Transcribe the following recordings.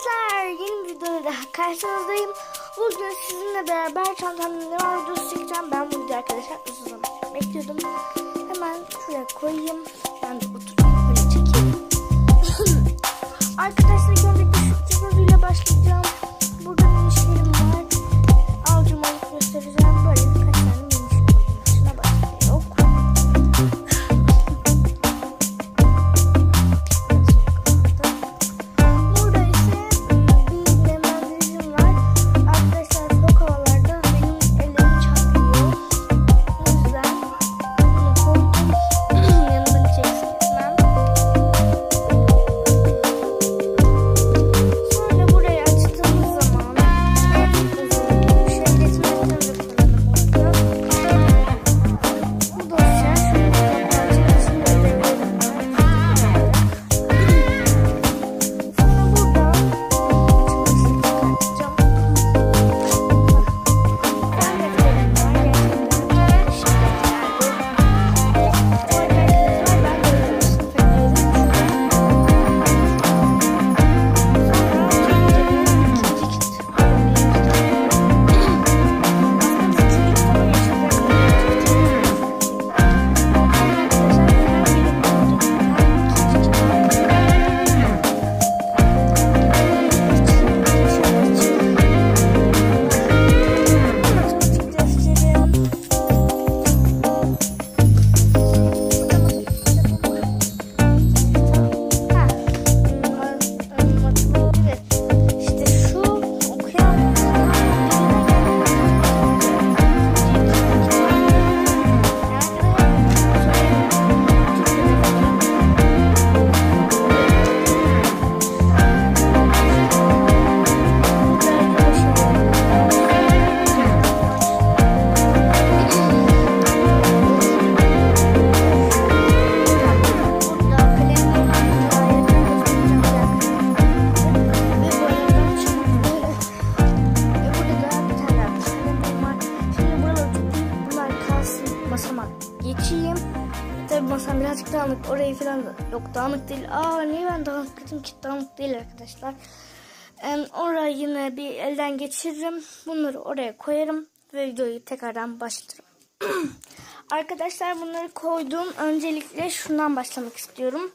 arkadaşlar yeni bir videoda daha karşınızdayım. Bugün sizinle beraber çantamda ne var videosu çekeceğim. Ben bu videoyu arkadaşlar uzun zaman bekliyordum. Hemen şuraya koyayım. Ben de oturayım böyle çekeyim. arkadaşlar ilk önce şu başlayacağım. Birazcık dağınık. Orayı falan da yok dağınık değil. Aa niye ben dağınık dedim ki dağınık değil arkadaşlar. Em, orayı yine bir elden geçiririm. Bunları oraya koyarım ve videoyu tekrardan başlatırım. Arkadaşlar bunları koydum. Öncelikle şundan başlamak istiyorum.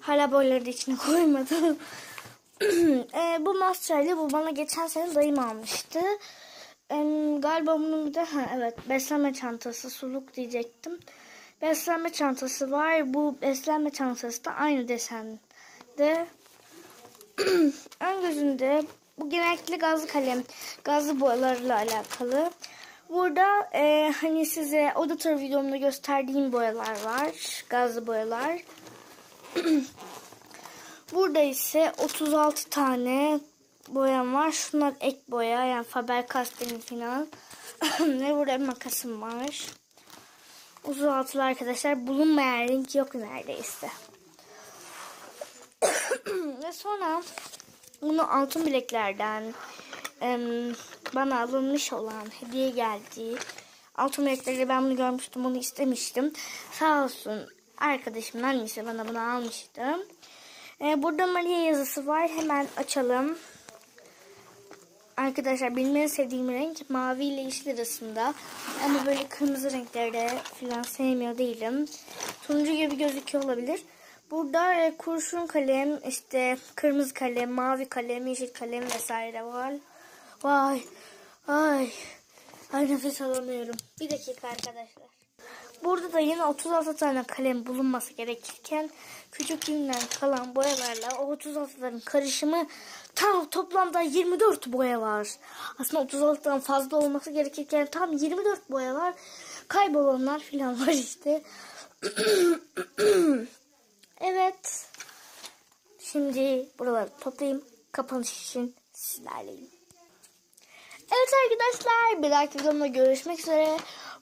Hala boyları da içine koymadım. e, bu Master'li bu bana geçen sene dayım almıştı. E, galiba bunun bir de ha, evet beslenme çantası suluk diyecektim. Beslenme çantası var. Bu beslenme çantası da aynı desende. Ön gözünde bu genellikle gazlı kalem, gazlı boyalarla alakalı. Burada e, hani size oda turu videomda gösterdiğim boyalar var. Gazlı boyalar. Burada ise 36 tane boyam var. Şunlar ek boya yani Faber-Castell'in falan. Ve burada makasım var. 36'lı arkadaşlar bulunmayan renk yok neredeyse. Ve sonra bunu altın bileklerden bana alınmış olan hediye geldi. Altın bilekleri ben bunu görmüştüm bunu istemiştim. Sağ olsun arkadaşımın annesi bana bunu almıştı. E, burada Maria yazısı var. Hemen açalım. Arkadaşlar benim en sevdiğim renk mavi ile yeşil arasında. Ama böyle kırmızı renklerde falan sevmiyor değilim. Turuncu gibi gözüküyor olabilir. Burada e, kurşun kalem, işte kırmızı kalem, mavi kalem, yeşil kalem vesaire var. Vay, ay, ay nefes alamıyorum. Bir dakika arkadaşlar. Burada da yine 36 tane kalem bulunması gerekirken küçüklüğümden kalan boyalarla o 36'ların karışımı tam toplamda 24 boya var. Aslında 36'dan fazla olması gerekirken tam 24 boya var. Kaybolanlar falan var işte. evet. Şimdi buraları toplayayım. Kapanış için sizlerleyim. Evet arkadaşlar bir dahaki videomda görüşmek üzere.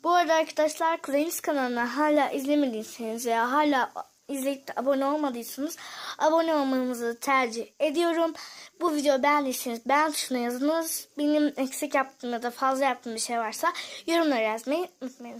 Bu arada arkadaşlar Kureyimiz kanalını hala izlemediyseniz veya hala izleyip de abone olmadıysanız abone olmanızı tercih ediyorum. Bu videoyu beğendiyseniz beğen tuşuna yazınız. Benim eksik yaptığım ya da fazla yaptığım bir şey varsa yorumlara yazmayı unutmayın.